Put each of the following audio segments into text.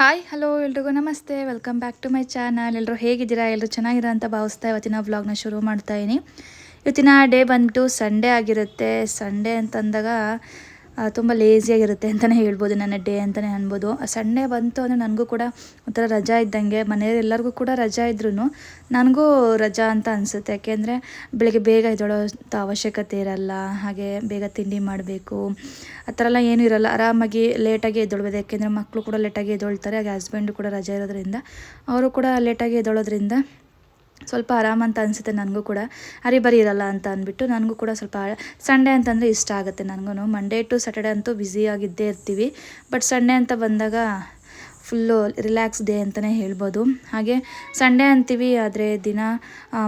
Hi, hello ಎಲ್ರಿಗೂ ನಮಸ್ತೆ. Welcome back to my channel ಎಲ್ಲರೂ ಹೇಗಿದ್ದೀರಾ? ಎಲ್ಲರೂ ಚೆನ್ನಾಗಿರ ಅಂತ ಭಾವಿಸ್ತಾ ಇವತ್ತಿನ ವ್ಲಾಗ್ನ ಶುರು ಮಾಡ್ತಾ ಇದೀನಿ. ಇವತ್ತಿನ ಡೇ ಬಂದುಬಿಟ್ಟು ಸಂಡೇ ಆಗಿರುತ್ತೆ. ಸಂಡೇ ಅಂತಂದಾಗ ತುಂಬ ಲೇಸಿಯಾಗಿರುತ್ತೆ ಅಂತಲೇ ಹೇಳ್ಬೋದು, ನನ್ನ ಡೇ ಅಂತಲೇ ಅನ್ಬೋದು. ಸಂಡೇ ಬಂತು ಅಂದರೆ ನನಗೂ ಕೂಡ ಒಂಥರ ರಜಾ ಇದ್ದಂಗೆ ಮನೆಯವರೆಲ್ಲರಿಗೂ ಕೂಡ ರಜಾ ಇದ್ರೂ ನನಗೂ ರಜಾ ಅಂತ ಅನಿಸುತ್ತೆ. ಯಾಕೆಂದರೆ ಬೆಳಗ್ಗೆ ಬೇಗ ಎದ್ದೇಳೋ ಅವಶ್ಯಕತೆ ಇರಲ್ಲ, ಹಾಗೆ ಬೇಗ ತಿಂಡಿ ಮಾಡಬೇಕು, ಆ ಥರ ಎಲ್ಲ ಏನೂ ಇರಲ್ಲ. ಆರಾಮಾಗಿ ಲೇಟಾಗಿ ಎದ್ದೇಳ್ಬೋದು. ಯಾಕೆಂದರೆ ಮಕ್ಕಳು ಕೂಡ ಲೇಟಾಗಿ ಎದ್ದೊಳ್ತಾರೆ, ಹಾಗೆ ಹಸ್ಬೆಂಡು ಕೂಡ ರಜೆ ಇರೋದ್ರಿಂದ, ಅವರು ಕೂಡ ಲೇಟಾಗಿ ಎದ್ದೇಳೋದ್ರಿಂದ ಸ್ವಲ್ಪ ಆರಾಮ ಅಂತ ಅನಿಸುತ್ತೆ ನನಗೂ ಕೂಡ. ಅರಿ ಬರಿ ಇರಲ್ಲ ಅಂತ ಅಂದ್ಬಿಟ್ಟು ನನಗೂ ಕೂಡ ಸ್ವಲ್ಪ ಸಂಡೇ ಅಂತಂದರೆ ಇಷ್ಟ ಆಗುತ್ತೆ ನನಗೂ ಮಂಡೇ ಟು ಸ್ಯಾಟರ್ಡೆ ಅಂತೂ ಬ್ಯುಸಿಯಾಗಿದ್ದೇ ಇರ್ತೀವಿ. ಬಟ್ ಸಂಡೇ ಅಂತ ಬಂದಾಗ ಫುಲ್ಲು ರಿಲ್ಯಾಕ್ಸ್ ಡೇ ಅಂತಲೇ ಹೇಳ್ಬೋದು. ಹಾಗೆ ಸಂಡೇ ಅಂತೀವಿ, ಆದರೆ ದಿನ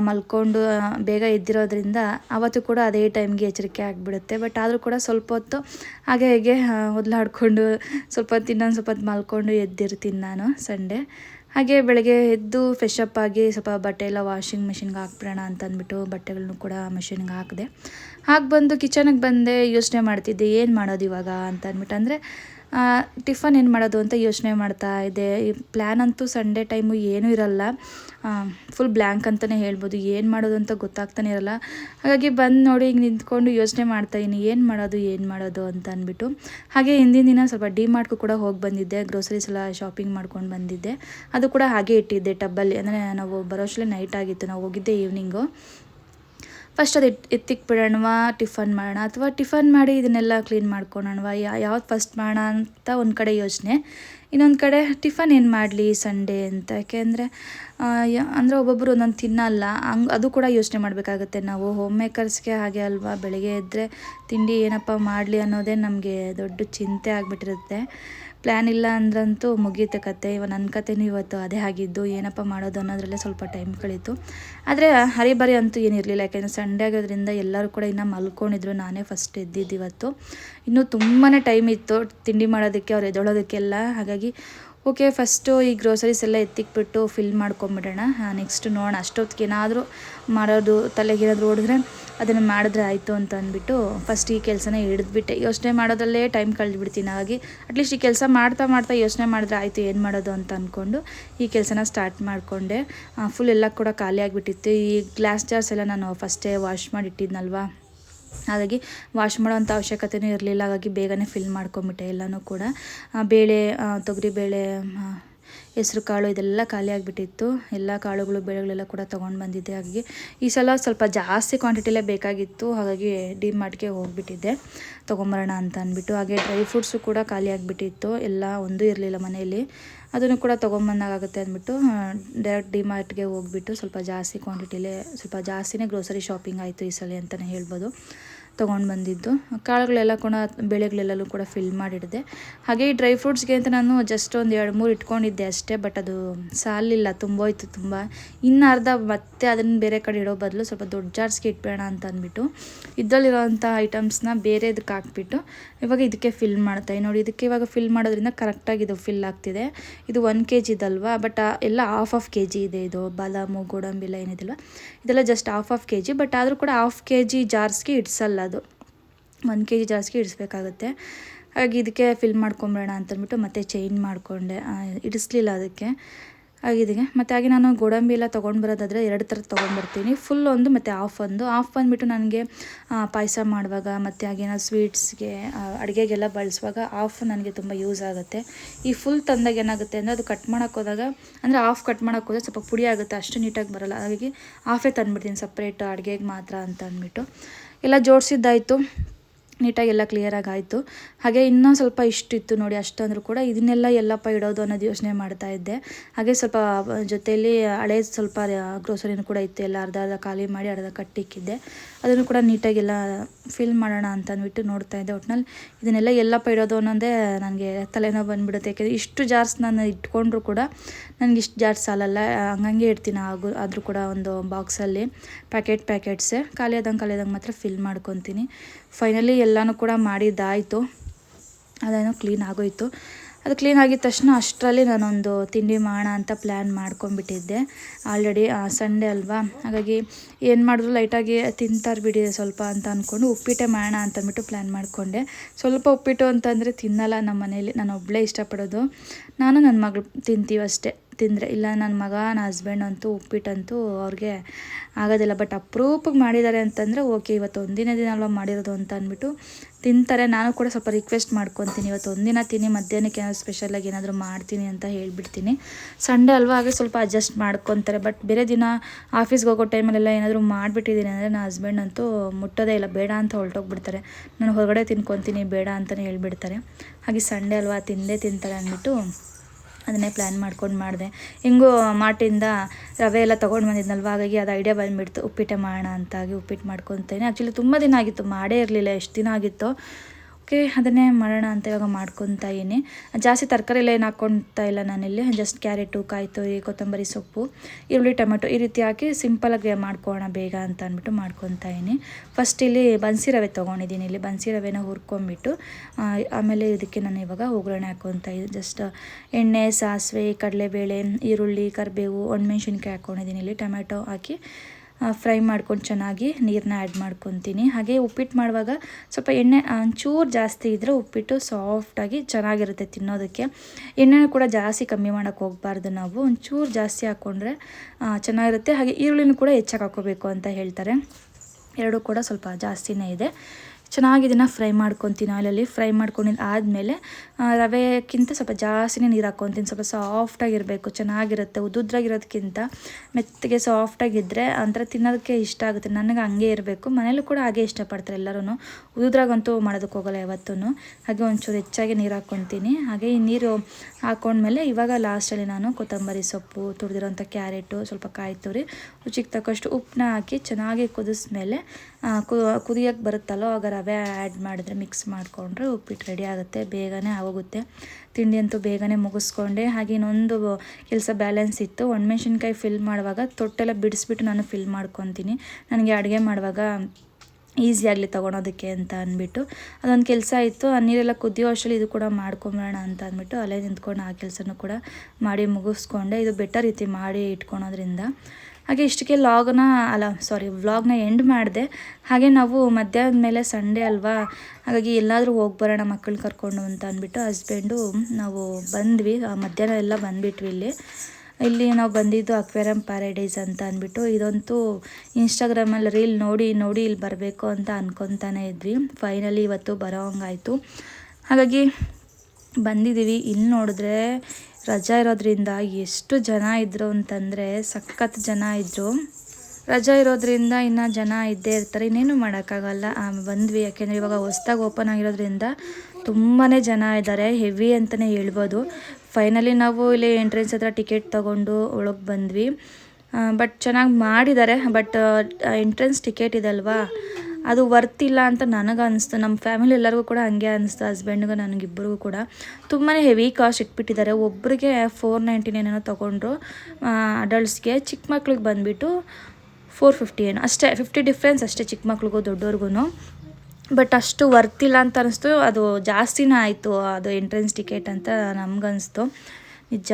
ಮಲ್ಕೊಂಡು ಬೇಗ ಎದ್ದಿರೋದ್ರಿಂದ ಅವತ್ತು ಕೂಡ ಅದೇ ಟೈಮ್ಗೆ ಎಚ್ಚರಿಕೆ ಆಗಿಬಿಡುತ್ತೆ. ಬಟ್ ಆದರೂ ಕೂಡ ಸ್ವಲ್ಪ ಹೊತ್ತು ಹಾಗೆ ಹೇಗೆ ಒದ್ಲಾಡ್ಕೊಂಡು, ಸ್ವಲ್ಪ ಹೊತ್ತು ಇನ್ನೊಂದು ಸ್ವಲ್ಪ ಹೊತ್ತು ಮಲ್ಕೊಂಡು ಎದ್ದಿರ್ತೀನಿ ನಾನು ಸಂಡೇ ಹಾಗೆ ಬೆಳಗ್ಗೆ ಎದ್ದು ಅಪ್ ಆಗಿ ಸ್ವಲ್ಪ ಬಟ್ಟೆ ಎಲ್ಲ ವಾಷಿಂಗ್ ಮಿಷಿನ್ಗೆ ಹಾಕ್ಬಿಡೋಣ ಅಂತ ಅಂದ್ಬಿಟ್ಟು ಬಟ್ಟೆಗಳನ್ನು ಕೂಡ ಮಿಷಿನ್ಗೆ ಹಾಕಿದೆ. ಹಾಗೆ ಬಂದು ಕಿಚನಿಗೆ ಬಂದೆ ಯೋಚನೆ ಮಾಡ್ತಿದ್ದೆ, ಏನು ಮಾಡೋದು ಇವಾಗ ಅಂತ ಅಂದ್ಬಿಟ್ಟು ಅಂದರೆ ಟಿಫನ್ ಏನು ಮಾಡೋದು ಅಂತ ಯೋಚನೆ ಮಾಡ್ತಾ ಇದ್ದೆ. ಪ್ಲ್ಯಾನ್ ಅಂತೂ ಸಂಡೇ ಟೈಮು ಏನೂ ಇರಲ್ಲ. ಫುಲ್ ಬ್ಲ್ಯಾಂಕ್ ಅಂತಲೇ ಹೇಳ್ಬೋದು. ಏನು ಮಾಡೋದು ಅಂತ ಗೊತ್ತಾಗ್ತಾನೆ ಇರಲ್ಲ. ಹಾಗಾಗಿ ಬಂದು ನೋಡಿ ಹಿಂಗೆ ನಿಂತ್ಕೊಂಡು ಯೋಚನೆ ಮಾಡ್ತಾಯಿದ್ದೀನಿ ಏನು ಮಾಡೋದು ಏನು ಮಾಡೋದು ಅಂತ ಅಂದ್ಬಿಟ್ಟು. ಹಾಗೆ ಹಿಂದಿನ ದಿನ ಸ್ವಲ್ಪ ಡಿ ಮಾರ್ಟ್ಗೂ ಕೂಡ ಹೋಗಿ ಬಂದಿದ್ದೆ. ಗ್ರೋಸರೀಸ್ ಎಲ್ಲ ಶಾಪಿಂಗ್ ಮಾಡ್ಕೊಂಡು ಬಂದಿದ್ದೆ. ಅದು ಕೂಡ ಹಾಗೆ ಇಟ್ಟಿದ್ದೆ ಟಬ್ಬಲ್ಲಿ. ಅಂದರೆ ನಾವು ಬರೋಷ್ಟೇ ನೈಟ್ ಆಗಿತ್ತು. ನಾವು ಹೋಗಿದ್ದೆ ಈವ್ನಿಂಗು ಫಸ್ಟ್ ಅದು ಎತ್ ಎತ್ತಿಕ್ಬಿಡೋಣವಾ ಟಿಫನ್ ಮಾಡೋಣ ಅಥವಾ ಟಿಫನ್ ಮಾಡಿ ಇದನ್ನೆಲ್ಲ ಕ್ಲೀನ್ ಮಾಡ್ಕೊಳೋಣವಾ ಯಾವ್ದು ಫಸ್ಟ್ ಮಾಡೋಣ ಅಂತ ಒಂದು ಕಡೆ ಯೋಚನೆ. ಇನ್ನೊಂದು ಕಡೆ ಟಿಫನ್ ಏನು ಮಾಡಲಿ ಸಂಡೇ ಅಂತ? ಯಾಕೆಂದರೆ ಅಂದರೆ ಒಬ್ಬೊಬ್ಬರು ಒಂದೊಂದು ತಿನ್ನಲ್ಲ. ಹಂಗೆ ಅದು ಕೂಡ ಯೋಚನೆ ಮಾಡಬೇಕಾಗುತ್ತೆ ನಾವು. ಹೋಮ್ ಮೇಕರ್ಸ್ಗೆ ಹಾಗೆ ಅಲ್ವಾ? ಬೆಳಗ್ಗೆ ಎದ್ದರೆ ತಿಂಡಿ ಏನಪ್ಪ ಮಾಡಲಿ ಅನ್ನೋದೇ ನಮಗೆ ದೊಡ್ಡ ಚಿಂತೆ ಆಗಿಬಿಟ್ಟಿರುತ್ತೆ. ಪ್ಲ್ಯಾನ್ ಇಲ್ಲ ಅಂದ್ರಂತೂ ಮುಗಿಯುತ್ತೆ ಕತೆ. ಇವ ನನ್ನ ಕತೆನೂ ಇವತ್ತು ಅದೇ ಆಗಿದ್ದು. ಏನಪ್ಪ ಮಾಡೋದು ಅನ್ನೋದ್ರಲ್ಲೇ ಸ್ವಲ್ಪ ಟೈಮ್ ಕಳೀತು. ಆದರೆ ಹರಿಬರಿ ಅಂತೂ ಏನಿರಲಿಲ್ಲ ಯಾಕೆಂದರೆ ಸಂಡೇ ಆಗೋದ್ರಿಂದ ಎಲ್ಲರೂ ಕೂಡ ಇನ್ನೂ ಮಲ್ಕೊಂಡಿದ್ರು. ನಾನೇ ಫಸ್ಟ್ ಇದ್ದಿದ್ದು ಇವತ್ತು. ಇನ್ನೂ ತುಂಬಾ ಟೈಮ್ ಇತ್ತು ತಿಂಡಿ ಮಾಡೋದಕ್ಕೆ, ಅವ್ರು ಎದೊಳೋದಕ್ಕೆಲ್ಲ ಹಾಗಾಗಿ ಓಕೆ ಫಸ್ಟು ಈ ಗ್ರೋಸರೀಸ್ ಎಲ್ಲ ಎತ್ತಿಕ್ಬಿಟ್ಟು ಫಿಲ್ ಮಾಡ್ಕೊಂಬಿಡೋಣ. ನೆಕ್ಸ್ಟ್ ನೋಡೋಣ, ಅಷ್ಟೊತ್ತಿಗೆ ಏನಾದರೂ ಮಾಡೋದು ತಲೆಗೇನಾದರೂ ಓಡಿದ್ರೆ ಅದನ್ನು ಮಾಡಿದ್ರೆ ಆಯಿತು ಅಂತ ಅಂದ್ಬಿಟ್ಟು ಫಸ್ಟ್ ಈ ಕೆಲಸನ ಹಿಡಿದ್ಬಿಟ್ಟೆ. ಯೋಚನೆ ಮಾಡೋದಲ್ಲೇ ಟೈಮ್ ಕಳೆದ್ಬಿಡ್ತೀನಿ. ಹಾಗಾಗಿ ಅಟ್ಲೀಸ್ಟ್ ಈ ಕೆಲಸ ಮಾಡ್ತಾ ಮಾಡ್ತಾ ಯೋಚನೆ ಮಾಡಿದ್ರೆ ಆಯಿತು, ಏನು ಮಾಡೋದು ಅಂತ ಅಂದ್ಕೊಂಡು ಈ ಕೆಲಸನ ಸ್ಟಾರ್ಟ್ ಮಾಡಿಕೊಂಡೆ. ಫುಲ್ ಎಲ್ಲ ಕೂಡ ಖಾಲಿ ಆಗಿಬಿಟ್ಟಿತ್ತು. ಈ ಗ್ಲಾಸ್ ಜಾರ್ಸ್ ಎಲ್ಲ ನಾನು ಫಸ್ಟೇ ವಾಶ್ ಮಾಡಿ ಇಟ್ಟಿದ್ನಲ್ವಾ ಹಾಗಾಗಿ ವಾಶ್ ಮಾಡೋವಂಥ ಅವಶ್ಯಕತೆಯೂ ಇರಲಿಲ್ಲ. ಹಾಗಾಗಿ ಬೇಗನೆ ಫಿಲ್ ಮಾಡ್ಕೊಂಬಿಟ್ಟೆ ಎಲ್ಲನೂ ಕೂಡ. ಬೇಳೆ ತೊಗರಿಬೇಳೆ ಹೆಸ್ರು ಕಾಳು ಇದೆಲ್ಲ ಖಾಲಿ ಆಗಿಬಿಟ್ಟಿತ್ತು. ಎಲ್ಲ ಕಾಳುಗಳು, ಬೆಳೆಗಳೆಲ್ಲ ಕೂಡ ತೊಗೊಂಡು ಬಂದಿದ್ದೆ. ಹಾಗಾಗಿ ಈ ಸಲ ಸ್ವಲ್ಪ ಜಾಸ್ತಿ ಕ್ವಾಂಟಿಟಿಲೇ ಬೇಕಾಗಿತ್ತು. ಹಾಗಾಗಿ ಡಿ ಮಾರ್ಟ್ಗೆ ಹೋಗಿಬಿಟ್ಟಿದ್ದೆ. ತೊಗೊಂಬರೋಣ ಅಂತ ಅಂದ್ಬಿಟ್ಟು. ಹಾಗೆ ಡ್ರೈ ಫ್ರೂಟ್ಸು ಕೂಡ ಖಾಲಿ ಆಗಿಬಿಟ್ಟಿತ್ತು. ಎಲ್ಲ ಒಂದೂ ಇರಲಿಲ್ಲ ಮನೆಯಲ್ಲಿ. ಅದನ್ನು ಕೂಡ ತೊಗೊಂಬಂದಾಗುತ್ತೆ ಅಂದ್ಬಿಟ್ಟು ಡೈರೆಕ್ಟ್ ಡಿ ಮಾರ್ಟ್ಗೆ ಹೋಗ್ಬಿಟ್ಟು ಸ್ವಲ್ಪ ಜಾಸ್ತಿ ಕ್ವಾಂಟಿಟಿಲೇ ಸ್ವಲ್ಪ ಜಾಸ್ತಿನೇ ಗ್ರೋಸರಿ ಶಾಪಿಂಗ್ ಆಯಿತು ಈ ಸಲ ಅಂತಲೇ ಹೇಳ್ಬೋದು. ತೊಗೊಂಡು ಬಂದಿದ್ದು. ಕಾಳುಗಳೆಲ್ಲ ಕೂಡ ಬೆಳೆಗಳೆಲ್ಲೂ ಕೂಡ ಫಿಲ್ ಮಾಡಿಡಿದೆ. ಹಾಗೆ ಈ ಡ್ರೈ ಫ್ರೂಟ್ಸ್ಗೆ ಅಂತ ನಾನು ಜಸ್ಟ್ ಒಂದು ಎರಡು ಮೂರು ಇಟ್ಕೊಂಡಿದ್ದೆ ಅಷ್ಟೇ ಬಟ್ ಅದು ಸಾಲಿಲ್ಲ ತುಂಬೋಯ್ತು ತುಂಬ. ಇನ್ನು ಅರ್ಧ ಮತ್ತೆ ಅದನ್ನು ಬೇರೆ ಕಡೆ ಇಡೋ ಬದಲು ಸ್ವಲ್ಪ ದೊಡ್ಡ ಜಾರ್ಸ್ಗೆ ಇಟ್ಬೇಡ ಅಂತ ಅಂದ್ಬಿಟ್ಟು ಇದರಲ್ಲಿರೋವಂಥ ಐಟಮ್ಸ್ನ ಬೇರೆದಕ್ಕೆ ಹಾಕ್ಬಿಟ್ಟು, ಇವಾಗ ಇದಕ್ಕೆ ಫಿಲ್ ಮಾಡ್ತಾಯಿ ನೋಡಿ ಇದಕ್ಕೆ ಇವಾಗ ಫಿಲ್ ಮಾಡೋದ್ರಿಂದ ಕರೆಕ್ಟಾಗಿ ಇದು ಫಿಲ್ ಆಗ್ತಿದೆ. ಇದು ಒನ್ ಕೆ ಜಿದಲ್ವಾ ಬಟ್ ಎಲ್ಲ ಹಾಫ್ ಆಫ್ ಕೆ ಜಿ ಇದೆ ಇದು. ಬಾದಾಮು, ಗೋಡಂಬಿ ಎಲ್ಲ ಏನಿದೆಲ್ಲ. ಇದೆಲ್ಲ just half of K G but ಆದರೂ ಕೂಡ ಹಾಫ್ ಕೆ ಜಿ ಜಾರ್ಸ್ಗೆ ಇಡ್ಸಲ್ಲ. ಅದು ಒಂದು ಕೆ ಜಿ ಜಾಸ್ತಿ ಇಡಿಸ್ಬೇಕಾಗುತ್ತೆ. ಹಾಗೆ ಇದಕ್ಕೆ ಫಿಲ್ ಮಾಡ್ಕೊಂಬೇಡ ಅಂತಂದ್ಬಿಟ್ಟು ಮತ್ತೆ ಚೇಂಜ್ ಮಾಡಿಕೊಂಡೆ. ಇಡಿಸ್ಲಿಲ್ಲ ಅದಕ್ಕೆ. ಆಗಿದೆ ಮತ್ತು ಹಾಗೆ ನಾನು ಗೋಡಂಬಿ ಎಲ್ಲ ತೊಗೊಂಡು ಬರೋದಾದರೆ ಎರಡು ಥರ ತೊಗೊಂಡ್ಬರ್ತೀನಿ. ಫುಲ್ ಒಂದು ಮತ್ತು ಆಫ್ ಒಂದು. ಆಫ್ ಬಂದುಬಿಟ್ಟು ನನಗೆ ಪಾಯಸ ಮಾಡುವಾಗ ಮತ್ತು ಹಾಗೇನೋ ಸ್ವೀಟ್ಸ್ಗೆ ಅಡುಗೆಗೆಲ್ಲ ಬಳಸುವಾಗ ಆಫ್ ನನಗೆ ತುಂಬ ಯೂಸ್ ಆಗುತ್ತೆ. ಈ ಫುಲ್ ತಂದಾಗ ಏನಾಗುತ್ತೆ ಅಂದರೆ ಅದು ಕಟ್ ಮಾಡೋಕ್ಕೆ ಹೋದಾಗ, ಅಂದರೆ ಆಫ್ ಕಟ್ ಮಾಡೋಕ್ಕೆ ಹೋದಾಗ ಸ್ವಲ್ಪ ಪುಡಿ ಆಗುತ್ತೆ, ಅಷ್ಟು ನೀಟಾಗಿ ಬರೋಲ್ಲ. ಹಾಗಾಗಿ ಆಫೇ ತಂದುಬಿಡ್ತೀನಿ ಸಪ್ರೇಟ್ ಅಡುಗೆಗೆ ಮಾತ್ರ ಅಂತ ಅಂದ್ಬಿಟ್ಟು. ಎಲ್ಲ ಜೋಡಿಸಿದ್ದಾಯಿತು. ನೀಟಾಗಿ ಎಲ್ಲ ಕ್ಲಿಯರಾಗಿ ಆಯಿತು. ಹಾಗೆ ಇನ್ನೂ ಸ್ವಲ್ಪ ಇಷ್ಟಿತ್ತು ನೋಡಿ, ಅಷ್ಟಂದ್ರೂ ಕೂಡ ಇದನ್ನೆಲ್ಲ ಎಲ್ಲಪ್ಪ ಇಡೋದು ಅನ್ನೋದು ಯೋಚನೆ ಮಾಡ್ತಾ ಇದ್ದೆ. ಹಾಗೆ ಸ್ವಲ್ಪ ಜೊತೆಯಲ್ಲಿ ಹಳೆ ಸ್ವಲ್ಪ ಗ್ರೋಸರಿನೂ ಕೂಡ ಇತ್ತು, ಎಲ್ಲ ಅರ್ಧ ಅರ್ಧ ಖಾಲಿ ಮಾಡಿ ಅರ್ಧ ಕಟ್ಟಿಕ್ಕಿದ್ದೆ ಅದನ್ನು ಕೂಡ ನೀಟಾಗೆಲ್ಲ ಫಿಲ್ ಮಾಡೋಣ ಅಂತ ಅಂದ್ಬಿಟ್ಟು ನೋಡ್ತಾ ಇದ್ದೆ. ಒಟ್ನಲ್ಲಿ ಇದನ್ನೆಲ್ಲ ಎಲ್ಲಪ್ಪ ಇಡೋದು ಅನ್ನೋದೇ ನನಗೆ ತಲೆನೋವು ಬಂದುಬಿಡುತ್ತೆ. ಯಾಕೆಂದರೆ ಇಷ್ಟು ಜಾರ್ಸ್ ನಾನು ಇಟ್ಕೊಂಡ್ರೂ ಕೂಡ ನನಗೆ ಇಷ್ಟು ಜಾರ್ಸ್ ಸಾಲಲ್ಲ. ಹಂಗಂಗೆ ಇಡ್ತೀನಿ. ಆಗು, ಆದರೂ ಕೂಡ ಒಂದು ಬಾಕ್ಸಲ್ಲಿ ಪ್ಯಾಕೆಟ್ ಪ್ಯಾಕೆಟ್ಸೇ ಖಾಲಿ ಆದಂಗೆ ಖಾಲಿ ಆದಂಗೆ ಮಾತ್ರ ಫಿಲ್ ಮಾಡ್ಕೊತೀನಿ. ಫೈನಲಿ ಎಲ್ಲನೂ ಕೂಡ ಮಾಡಿದ್ದಾಯಿತು. ಅದೇನೋ ಕ್ಲೀನ್ ಆಗೋಯಿತು. ಅದು ಕ್ಲೀನ್ ಆಗಿದ ತಕ್ಷಣ ಅಷ್ಟರಲ್ಲಿ ನಾನೊಂದು ತಿಂಡಿ ಮಾಡೋಣ ಅಂತ ಪ್ಲ್ಯಾನ್ ಮಾಡ್ಕೊಂಡ್ಬಿಟ್ಟಿದ್ದೆ. ಆಲ್ರೆಡಿ ಸಂಡೇ ಅಲ್ವಾ? ಹಾಗಾಗಿ ಏನು ಮಾಡಿದ್ರು ಲೈಟಾಗಿ ತಿಂತಾರೆ ಬಿಡಿ ಸ್ವಲ್ಪ ಅಂತ ಅಂದ್ಕೊಂಡು ಉಪ್ಪಿಟ್ಟೆ ಮಾಡೋಣ ಅಂತಂದ್ಬಿಟ್ಟು ಪ್ಲ್ಯಾನ್ ಮಾಡಿಕೊಂಡೆ. ಸ್ವಲ್ಪ ಉಪ್ಪಿಟ್ಟು ಅಂತಂದರೆ ತಿನ್ನಲ್ಲ ನಮ್ಮ ಮನೇಲಿ ನಾನು ಒಬ್ಬಳೇ ಇಷ್ಟಪಡೋದು. ನಾನು ನನ್ನ ಮಗಳು ತಿಂತೀವಿ ಅಷ್ಟೇ ತಿಂದರೆ, ಇಲ್ಲ ನನ್ನ ಮಗ ನನ್ನ ಹಸ್ಬೆಂಡ್ ಅಂತೂ ಉಪ್ಪಿಟ್ಟಂತೂ ಅವ್ರಿಗೆ ಆಗೋದಿಲ್ಲ. ಬಟ್ ಅಪ್ರೂಪಕ್ಕೆ ಮಾಡಿದ್ದಾರೆ ಅಂತಂದರೆ ಓಕೆ ಇವತ್ತು ಒಂದಿನ ದಿನ ಅಲ್ವಾ ಮಾಡಿರೋದು ಅಂತ ಅಂದ್ಬಿಟ್ಟು ತಿಂತಾರೆ. ನಾನು ಕೂಡ ಸ್ವಲ್ಪ ರಿಕ್ವೆಸ್ಟ್ ಮಾಡ್ಕೊತೀನಿ. ಇವತ್ತು ಒಂದಿನ ತಿನ್ನಿ, ಮಧ್ಯಾಹ್ನಕ್ಕೆ ಏನಾದ್ರು ಸ್ಪೆಷಲಾಗಿ ಏನಾದರೂ ಮಾಡ್ತೀನಿ ಅಂತ ಹೇಳಿಬಿಡ್ತೀನಿ. ಸಂಡೇ ಅಲ್ವಾ ಹಾಗೆ ಸ್ವಲ್ಪ ಅಡ್ಜಸ್ಟ್ ಮಾಡ್ಕೊತಾರೆ. ಬಟ್ ಬೇರೆ ದಿನ ಆಫೀಸ್ಗೆ ಹೋಗೋ ಟೈಮಲ್ಲೆಲ್ಲ ಏನಾದರೂ ಮಾಡಿಬಿಟ್ಟಿದ್ದೀನಿ ಅಂದರೆ ನನ್ನ ಹಸ್ಬೆಂಡ್ ಅಂತೂ ಮುಟ್ಟೋದೇ ಇಲ್ಲ. ಬೇಡ ಅಂತ ಹೊರಟೋಗ್ಬಿಡ್ತಾರೆ. ನಾನು ಹೊರಗಡೆ ತಿನ್ಕೊತೀನಿ, ಬೇಡ ಅಂತಲೇ ಹೇಳಿಬಿಡ್ತಾರೆ. ಹಾಗೆ ಸಂಡೇ ಅಲ್ವಾ ತಿಂದೇ ತಿಂತಾರೆ ಅಂದ್ಬಿಟ್ಟು ಅದನ್ನೇ ಪ್ಲ್ಯಾನ್ ಮಾಡ್ಕೊಂಡು ಮಾಡಿದೆ. ಹಿಂಗೂ ಮಾರ್ಟಿಂದ ರವೆ ಎಲ್ಲ ತೊಗೊಂಡು ಬಂದಿದ್ನಲ್ವ, ಹಾಗಾಗಿ ಅದು ಐಡಿಯಾ ಬಂದುಬಿಡ್ತು. ಉಪ್ಪಿಟ್ಟೆ ಮಾಡೋಣ ಅಂತಾಗಿ ಉಪ್ಪಿಟ್ಟು ಮಾಡ್ಕೊತೇನೆ. ಆ್ಯಕ್ಚುಲಿ ತುಂಬ ದಿನ ಆಗಿತ್ತು, ಮಾಡೇ ಇರಲಿಲ್ಲ, ಎಷ್ಟು ದಿನ ಆಗಿತ್ತು. ಓಕೆ, ಅದನ್ನೇ ಮಾಡೋಣ ಅಂತ ಇವಾಗ ಮಾಡ್ಕೊತಾ ಇದ್ದೀನಿ. ಜಾಸ್ತಿ ತರಕಾರಿ ಎಲ್ಲ ಏನು ಹಾಕ್ಕೊತಾ ಇಲ್ಲ ನಾನಿಲ್ಲಿ. ಜಸ್ಟ್ ಕ್ಯಾರೆಟು ಕಾಯಿ ತುರಿ ಕೊತ್ತಂಬರಿ ಸೊಪ್ಪು, ಈರುಳ್ಳಿ, ಟೊಮೆಟೊ ಈ ರೀತಿ ಹಾಕಿ ಸಿಂಪಲಾಗಿ ಮಾಡ್ಕೊಳ್ಳೋಣ ಬೇಗ ಅಂತ ಅಂದ್ಬಿಟ್ಟು ಮಾಡ್ಕೊತಾ ಇದ್ದೀನಿ. ಫಸ್ಟ್ ಇಲ್ಲಿ ಬನ್ಸಿ ರವೆ ತೊಗೊಂಡಿದ್ದೀನಿ ಇಲ್ಲಿ. ಬನ್ಸಿ ರವೆನ ಹುರ್ಕೊಂಬಿಟ್ಟು ಆಮೇಲೆ ಇದಕ್ಕೆ ನಾನು ಇವಾಗ ಒಗ್ಗರಣೆ ಹಾಕ್ಕೊತಾ ಇದ್ದೀನಿ. ಜಸ್ಟ್ ಎಣ್ಣೆ, ಸಾಸಿವೆ, ಕಡಲೆಬೇಳೆ, ಈರುಳ್ಳಿ, ಕರಿಬೇವು, ಒಣಮೆಣ್ಸಿನ್ಕಾಯಿ ಹಾಕ್ಕೊಂಡಿದ್ದೀನಿ ಇಲ್ಲಿ. ಟೊಮೆಟೊ ಹಾಕಿ ಫ್ರೈ ಮಾಡ್ಕೊಂಡು ಚೆನ್ನಾಗಿ ನೀರನ್ನ ಆ್ಯಡ್ ಮಾಡ್ಕೊತೀನಿ. ಹಾಗೆ ಉಪ್ಪಿಟ್ಟು ಮಾಡುವಾಗ ಸ್ವಲ್ಪ ಎಣ್ಣೆ ಒಂಚೂರು ಜಾಸ್ತಿ ಇದ್ದರೆ ಉಪ್ಪಿಟ್ಟು ಸಾಫ್ಟಾಗಿ ಚೆನ್ನಾಗಿರುತ್ತೆ ತಿನ್ನೋದಕ್ಕೆ. ಎಣ್ಣೆನ ಕೂಡ ಜಾಸ್ತಿ ಕಮ್ಮಿ ಮಾಡೋಕ್ಕೆ ಹೋಗಬಾರ್ದು ನಾವು. ಒಂಚೂರು ಜಾಸ್ತಿ ಹಾಕ್ಕೊಂಡ್ರೆ ಚೆನ್ನಾಗಿರುತ್ತೆ. ಹಾಗೆ ಈರುಳ್ಳಿನೂ ಕೂಡ ಹೆಚ್ಚಾಗಿ ಹಾಕ್ಕೋಬೇಕು ಅಂತ ಹೇಳ್ತಾರೆ. ಎರಡೂ ಕೂಡ ಸ್ವಲ್ಪ ಜಾಸ್ತಿನೇ ಇದೆ. ಚೆನ್ನಾಗಿ ಇದನ್ನು ಫ್ರೈ ಮಾಡ್ಕೊತೀನಿ ಆಯಿಲಲ್ಲಿ ಫ್ರೈ ಮಾಡ್ಕೊಂಡಿದ್ದು ಆದಮೇಲೆ ರವೆಕ್ಕಿಂತ ಸ್ವಲ್ಪ ಜಾಸ್ತಿನೇ ನೀರು ಹಾಕ್ಕೊತೀನಿ. ಸ್ವಲ್ಪ ಸಾಫ್ಟಾಗಿರಬೇಕು ಚೆನ್ನಾಗಿರುತ್ತೆ ಉದುದ್ರಾಗಿರೋದಕ್ಕಿಂತ ಮೆತ್ತಗೆ ಸಾಫ್ಟಾಗಿದ್ದರೆ ಒಂಥರ ತಿನ್ನೋದಕ್ಕೆ ಇಷ್ಟ ಆಗುತ್ತೆ. ನನಗೆ ಹಂಗೆ ಇರಬೇಕು. ಮನೇಲೂ ಕೂಡ ಹಾಗೆ ಇಷ್ಟಪಡ್ತಾರೆ ಎಲ್ಲರೂ ಉದುದ್ರಾಗಂತೂ ಮಾಡೋದಕ್ಕೆ ಹೋಗಲ್ಲ ಯಾವತ್ತೂ ಹಾಗೆ ಒಂಚೂರು ಹೆಚ್ಚಾಗಿ ನೀರು ಹಾಕ್ಕೊತೀನಿ. ಹಾಗೆ ಈ ನೀರು ಹಾಕ್ಕೊಂಡ್ಮೇಲೆ ಇವಾಗ ಲಾಸ್ಟಲ್ಲಿ ನಾನು ಕೊತ್ತಂಬರಿ ಸೊಪ್ಪು, ತುರಿದಿರೋಂಥ ಕ್ಯಾರೆಟು, ಸ್ವಲ್ಪ ಕಾಯಿ ತುರಿ, ರುಚಿಗೆ ತಕ್ಕಷ್ಟು ಉಪ್ಪನ್ನ ಹಾಕಿ ಚೆನ್ನಾಗಿ ಕುದಿಸ್ಮೇಲೆ ಕುದಿಯೋಕ್ಕೆ ಬರುತ್ತಲ್ಲೋ ಆಗ ರವೆ ಆ್ಯಡ್ ಮಾಡಿದ್ರೆ ಮಿಕ್ಸ್ ಮಾಡಿಕೊಂಡ್ರೆ ಉಪ್ಪಿಟ್ಟು ರೆಡಿ ಆಗುತ್ತೆ, ಬೇಗನೆ ಆಗೋಗುತ್ತೆ. ತಿಂಡಿ ಅಂತೂ ಬೇಗನೆ ಮುಗಿಸ್ಕೊಂಡೆ. ಹಾಗೆ ಇನ್ನೊಂದು ಕೆಲಸ ಬ್ಯಾಲೆನ್ಸ್ ಇತ್ತು. ಒಣಮೆಣ್ಸಿನ್ಕಾಯಿ ಫಿಲ್ ಮಾಡುವಾಗ ತೊಟ್ಟೆಲ್ಲ ಬಿಡಿಸ್ಬಿಟ್ಟು ನಾನು ಫಿಲ್ ಮಾಡ್ಕೊತೀನಿ. ನನಗೆ ಅಡುಗೆ ಮಾಡುವಾಗ ಈಸಿಯಾಗಲಿ ತೊಗೊಳೋದಕ್ಕೆ ಅಂತ ಅಂದ್ಬಿಟ್ಟು. ಅದೊಂದು ಕೆಲಸ ಇತ್ತು. ಆ ನೀರೆಲ್ಲ ಕುದಿಯೋ ಅಷ್ಟರಲ್ಲಿ ಇದು ಕೂಡ ಮಾಡ್ಕೊಂಬಿಡೋಣ ಅಂತ ಅಂದ್ಬಿಟ್ಟು ಅಲ್ಲೇ ನಿಂತ್ಕೊಂಡು ಆ ಕೆಲಸನೂ ಕೂಡ ಮಾಡಿ ಮುಗಿಸ್ಕೊಂಡೆ. ಇದು ಬೆಟರ್ ರೀತಿ ಮಾಡಿ ಇಟ್ಕೊಳೋದ್ರಿಂದ. ಹಾಗೆ ಇಷ್ಟಕ್ಕೆ ಲಾಗ್ನ ಅಲ್ಲ ಸಾರಿ ವ್ಲಾಗ್ನ ಎಂಡ್ ಮಾಡಿದೆ. ಹಾಗೆ ನಾವು ಮಧ್ಯಾಹ್ನದ ಮೇಲೆ ಸಂಡೇ ಅಲ್ವಾ? ಹಾಗಾಗಿ ಎಲ್ಲಾದರೂ ಹೋಗಿ ಬರೋಣ ಮಕ್ಕಳು ಕರ್ಕೊಂಡು ಅಂತ ಅಂದ್ಬಿಟ್ಟು ಹಸ್ಬೆಂಡು ನಾವು ಬಂದ್ವಿ. ಮಧ್ಯಾಹ್ನ ಎಲ್ಲ ಬಂದ್ಬಿಟ್ವಿ ಇಲ್ಲಿ. ಇಲ್ಲಿ ನಾವು ಬಂದಿದ್ದು ಅಕ್ವೇರಮ್ ಪ್ಯಾರಡೈಸ್ ಅಂತ ಅಂದ್ಬಿಟ್ಟು, ಇದಂತೂ ಇನ್ಸ್ಟಾಗ್ರಾಮಲ್ಲಿ ರೀಲ್ ನೋಡಿ ನೋಡಿ ಇಲ್ಲಿ ಬರಬೇಕು ಅಂತ ಅಂದ್ಕೊತಾನೆ ಇದ್ವಿ. ಫೈನಲಿ ಇವತ್ತು ಬರೋ ಹಂಗಾಯಿತು ಹಾಗಾಗಿ ಬಂದಿದ್ದೀವಿ. ಇಲ್ಲಿ ನೋಡಿದ್ರೆ ರಜಾ ಇರೋದ್ರಿಂದ ಎಷ್ಟು ಜನ ಇದ್ದರು ಅಂತಂದರೆ ಸಖತ್ ಜನ ಇದ್ದರು ರಜಾ ಇರೋದ್ರಿಂದ ಇನ್ನು ಜನ ಇದ್ದೇ ಇರ್ತಾರೆ, ಇನ್ನೇನು ಮಾಡೋಕ್ಕಾಗಲ್ಲ. ಬಂದ್ವಿ. ಯಾಕೆಂದರೆ ಇವಾಗ ಹೊಸ್ದಾಗಿ ಓಪನ್ ಆಗಿರೋದ್ರಿಂದ ತುಂಬಾ ಜನ ಇದ್ದಾರೆ ಹೆವಿ ಅಂತಲೇ ಹೇಳ್ಬೋದು. ಫೈನಲಿ ನಾವು ಇಲ್ಲಿ ಎಂಟ್ರೆನ್ಸ್ ಹತ್ರ ಟಿಕೆಟ್ ತೊಗೊಂಡು ಒಳಗೆ ಬಂದ್ವಿ. ಬಟ್ ಚೆನ್ನಾಗಿ ಮಾಡಿದ್ದಾರೆ ಬಟ್ ಎಂಟ್ರೆನ್ಸ್ ಟಿಕೆಟ್ ಇದಲ್ವಾ ಅದು ವರ್ತ್ ಇಲ್ಲ ಅಂತ ನನಗೆ ಅನಿಸ್ತು. ನಮ್ಮ ಫ್ಯಾಮಿಲಿ ಎಲ್ಲರಿಗೂ ಕೂಡ ಹಂಗೆ ಅನಿಸ್ತು ಹಸ್ಬೆಂಡ್ಗೂ ನನಗಿಬ್ಬರಿಗೂ ಕೂಡ. ತುಂಬಾ ಹೆವಿ ಕಾಸ್ಟ್ ಇಟ್ಬಿಟ್ಟಿದ್ದಾರೆ. ಒಬ್ಬರಿಗೆ ಫೋರ್ ನೈಂಟಿ ಏನೋ ತೊಗೊಂಡ್ರು ಅಡಲ್ಟ್ಸ್ಗೆ ಚಿಕ್ಕ ಮಕ್ಳಿಗೆ ಬಂದುಬಿಟ್ಟು ಫೋರ್ ಫಿಫ್ಟಿ ಏನು. ಅಷ್ಟೇ ಫಿಫ್ಟಿ ಡಿಫ್ರೆನ್ಸ್ ಅಷ್ಟೇ ಚಿಕ್ಕ ಮಕ್ಳಿಗೂ ದೊಡ್ಡವ್ರಿಗೂ ಬಟ್ ಅಷ್ಟು ವರ್ತ್ ಇಲ್ಲ ಅಂತ ಅನಿಸ್ತು. ಅದು ಜಾಸ್ತಿನೇ ಆಯಿತು, ಅದು ಎಂಟ್ರೆನ್ಸ್ ಟಿಕೆಟ್ ಅಂತ ನಮಗನ್ನಿಸ್ತು ನಿಜ?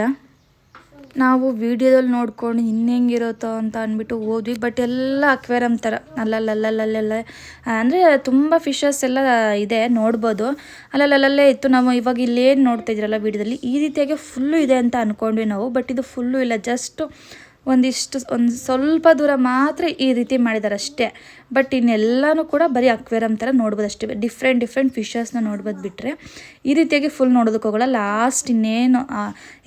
ನಾವು ವಿಡಿಯೋದಲ್ಲಿ ನೋಡ್ಕೊಂಡು ಇನ್ನೆಂಗಿರುತ್ತೋ ಅಂತ ಅಂದ್ಬಿಟ್ಟು ಹೋದ್ವಿ. ಬಟ್ ಎಲ್ಲ ಅಕ್ವೇರಮ್ ಥರ. ಅಲ್ಲಲ್ಲಲ್ಲಲ್ಲೆಲ್ಲ ಅಂದರೆ ತುಂಬ ಫಿಶಸ್ ಎಲ್ಲ ಇದೆ, ನೋಡ್ಬೋದು. ಅಲ್ಲಲ್ಲಲ್ಲೇ ಇತ್ತು. ನಾವು ಇವಾಗ ಇಲ್ಲೇನು ನೋಡ್ತಾ ಇದ್ರಲ್ಲ ವೀಡಿಯೋದಲ್ಲಿ. ಈ ರೀತಿಯಾಗಿ ಫುಲ್ಲು ಇದೆ ಅಂತ ಅಂದ್ಕೊಂಡ್ವಿ ನಾವು. ಬಟ್ ಇದು ಫುಲ್ಲು ಇಲ್ಲ. ಜಸ್ಟ್ ಒಂದಿಷ್ಟು ಒಂದು ಸ್ವಲ್ಪ ದೂರ ಮಾತ್ರ ಈ ರೀತಿ ಮಾಡಿದ್ದಾರೆ ಅಷ್ಟೇ ಬಟ್ ಇನ್ನೆಲ್ಲನೂ ಕೂಡ ಬರೀ ಅಕ್ವೇರಮ್ ಥರ ನೋಡ್ಬೋದು ಅಷ್ಟೇ ಡಿಫ್ರೆಂಟ್ ಡಿಫ್ರೆಂಟ್ ಫಿಶಸ್ನ ನೋಡ್ಬೋದು ಬಿಟ್ಟರೆ ಈ ರೀತಿಯಾಗಿ ಫುಲ್ ನೋಡೋದಕ್ಕೆ ಹೋಗಲ್ಲ. ಲಾಸ್ಟ್ ಇನ್ನೇನು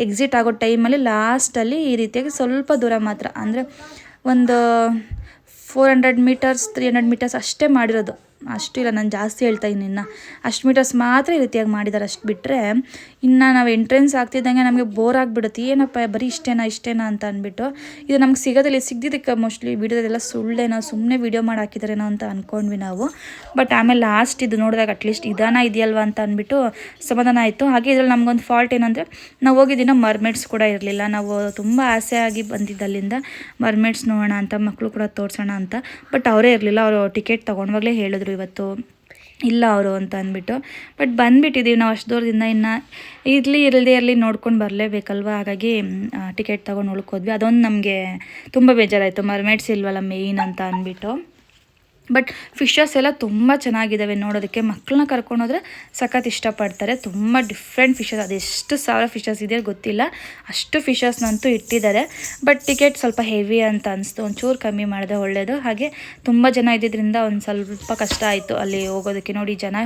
ಎಕ್ಸಿಟ್ ಆಗೋ ಟೈಮಲ್ಲಿ ಲಾಸ್ಟಲ್ಲಿ ಈ ರೀತಿಯಾಗಿ ಸ್ವಲ್ಪ ದೂರ ಮಾತ್ರ. ಅಂದರೆ ಒಂದು four hundred meters three hundred meters ಅಷ್ಟೇ ಮಾಡಿರೋದು. ಅಷ್ಟು ಇಲ್ಲ, ನಾನು ಜಾಸ್ತಿ ಹೇಳ್ತಾ ಇನ್ನು. ಅಷ್ಟು ಮೀಟರ್ಸ್ ಮಾತ್ರ ಈ ರೀತಿಯಾಗಿ ಮಾಡಿದ್ದಾರೆ ಅಷ್ಟು ಬಿಟ್ಟರೆ ಇನ್ನು ನಾವು ಎಂಟ್ರೆನ್ಸ್ ಆಗ್ತಿದ್ದಂಗೆ ನಮಗೆ ಬೋರ್ ಆಗಿಬಿಡುತ್ತೆ. ಏನಪ್ಪ, ಬರೀ ಇಷ್ಟೇನಾ ಇಷ್ಟೇನಾ ಅಂತ ಅಂದ್ಬಿಟ್ಟು. ಇದು ನಮ್ಗೆ ಸಿಗೋದಿಲ್ಲ ಸಿಗ್ದಿದ್ದಕ್ಕೆ ಮೋಸ್ಟ್ಲಿ ವಿಡಿಯೋದೆಲ್ಲ ಸುಳ್ಳೇನೋ ಸುಮ್ಮನೆ ವಿಡಿಯೋ ಮಾಡಿ ಹಾಕಿದಾರೇನೋ ಅಂತ ಅಂದ್ಕೊಂಡ್ವಿ ನಾವು. ಬಟ್ ಆಮೇಲೆ ಲಾಸ್ಟ್ ಇದು ನೋಡಿದಾಗ ಅಟ್ಲೀಸ್ಟ್ ಇದಾನ ಇದೆಯಲ್ವಾ ಅಂತ ಅಂದ್ಬಿಟ್ಟು ಸಮಾಧಾನ ಆಯಿತು. ಹಾಗೆ ಇದ್ರಲ್ಲಿ ನಮಗೊಂದು ಫಾಲ್ಟ್ ಏನಂದರೆ, ನಾವು ಹೋಗಿದ್ದಿನ ಮರ್ಮೇಡ್ಸ್ ಕೂಡ ಇರಲಿಲ್ಲ. ನಾವು ತುಂಬ ಆಸೆ ಆಗಿ ಬಂದಿದ್ದಲ್ಲಿಂದ ಮರ್ಮೇಡ್ಸ್ ನೋಡೋಣ ಅಂತ ಮಕ್ಕಳು ಕೂಡ ತೋರಿಸೋಣ ಅಂತ. ಬಟ್ ಅವರೇ ಇರಲಿಲ್ಲ, ಅವರು ಟಿಕೆಟ್ ತೊಗೊಂಡವಾಗಲೇ ಹೇಳಿದ್ರು. ಇವತ್ತು ಇಲ್ಲ ಅವರು ಅಂತ ಅಂದ್ಬಿಟ್ಟು. ಬಟ್ ಬಂದುಬಿಟ್ಟಿದ್ದೀವಿ ನಾವು ಅಷ್ಟು ದೂರದಿಂದ. ಇನ್ನು ಇರಲಿ ಇರದೇ ಇರಲಿ ನೋಡ್ಕೊಂಡು ಬರಲೇಬೇಕಲ್ವ? ಹಾಗಾಗಿ ಟಿಕೆಟ್ ತೊಗೊಂಡು ಉಳ್ಕೋದ್ವಿ. ಅದೊಂದು ನಮಗೆ ತುಂಬ ಬೇಜಾರಾಯಿತು. ಮರ್ಮೇಡ್ಸ್ ಇಲ್ವಲ್ಲ ಮೇಯ್ನ್ ಅಂತ ಅಂದ್ಬಿಟ್ಟು. ಬಟ್ ಫಿಶಸ್ ಎಲ್ಲ ತುಂಬ ಚೆನ್ನಾಗಿದ್ದಾವೆ ನೋಡೋದಕ್ಕೆ. ಮಕ್ಕಳನ್ನ ಕರ್ಕೊಂಡೋದ್ರೆ ಸಖತ್ ಇಷ್ಟಪಡ್ತಾರೆ. ತುಂಬ ಡಿಫ್ರೆಂಟ್ ಫಿಶಸ್, ಅದೆಷ್ಟು ಸಾವಿರ ಫಿಶಸ್ ಇದೆ ಗೊತ್ತಿಲ್ಲ. ಅಷ್ಟು ಫಿಶಸ್ನಂತೂ ಇಟ್ಟಿದ್ದಾರೆ. ಬಟ್ ಟಿಕೆಟ್ ಸ್ವಲ್ಪ ಹೆವಿ ಅಂತ ಅನಿಸ್ತು. ಒಂಚೂರು ಕಮ್ಮಿ ಮಾಡಿದೆ ಒಳ್ಳೆಯದು ಹಾಗೆ ತುಂಬ ಜನ ಇದ್ದಿದ್ದರಿಂದ ಒಂದು ಸ್ವಲ್ಪ ಕಷ್ಟ ಆಯಿತು ಅಲ್ಲಿ ಹೋಗೋದಕ್ಕೆ. ನೋಡಿ ಜನ,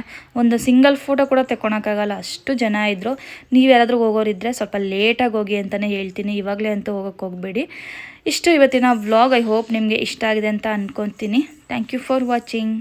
ಒಂದು ಸಿಂಗಲ್ ಫೋಟೋ ಕೂಡ ತೆಕ್ಕೊಳಕ್ಕಾಗಲ್ಲ ಅಷ್ಟು ಜನ ಇದ್ದರು ನೀವು ಯಾರಾದರೂ ಹೋಗೋರಿದ್ದರೆ ಸ್ವಲ್ಪ ಲೇಟಾಗಿ ಹೋಗಿ ಅಂತಲೇ ಹೇಳ್ತೀನಿ. ಇವಾಗಲೇ ಅಂತೂ ಹೋಗೋಕ್ಕೆ ಹೋಗಬೇಡಿ. ಇಷ್ಟು ಇವತ್ತಿನ ವ್ಲಾಗ್ ಐ ಹೋಪ್ ನಿಮಗೆ ಇಷ್ಟ ಆಗಿದೆ ಅಂತ ಅಂದ್ಕೊತೀನಿ ಥ್ಯಾಂಕ್ ಯು ಫಾರ್ ವಾಚಿಂಗ್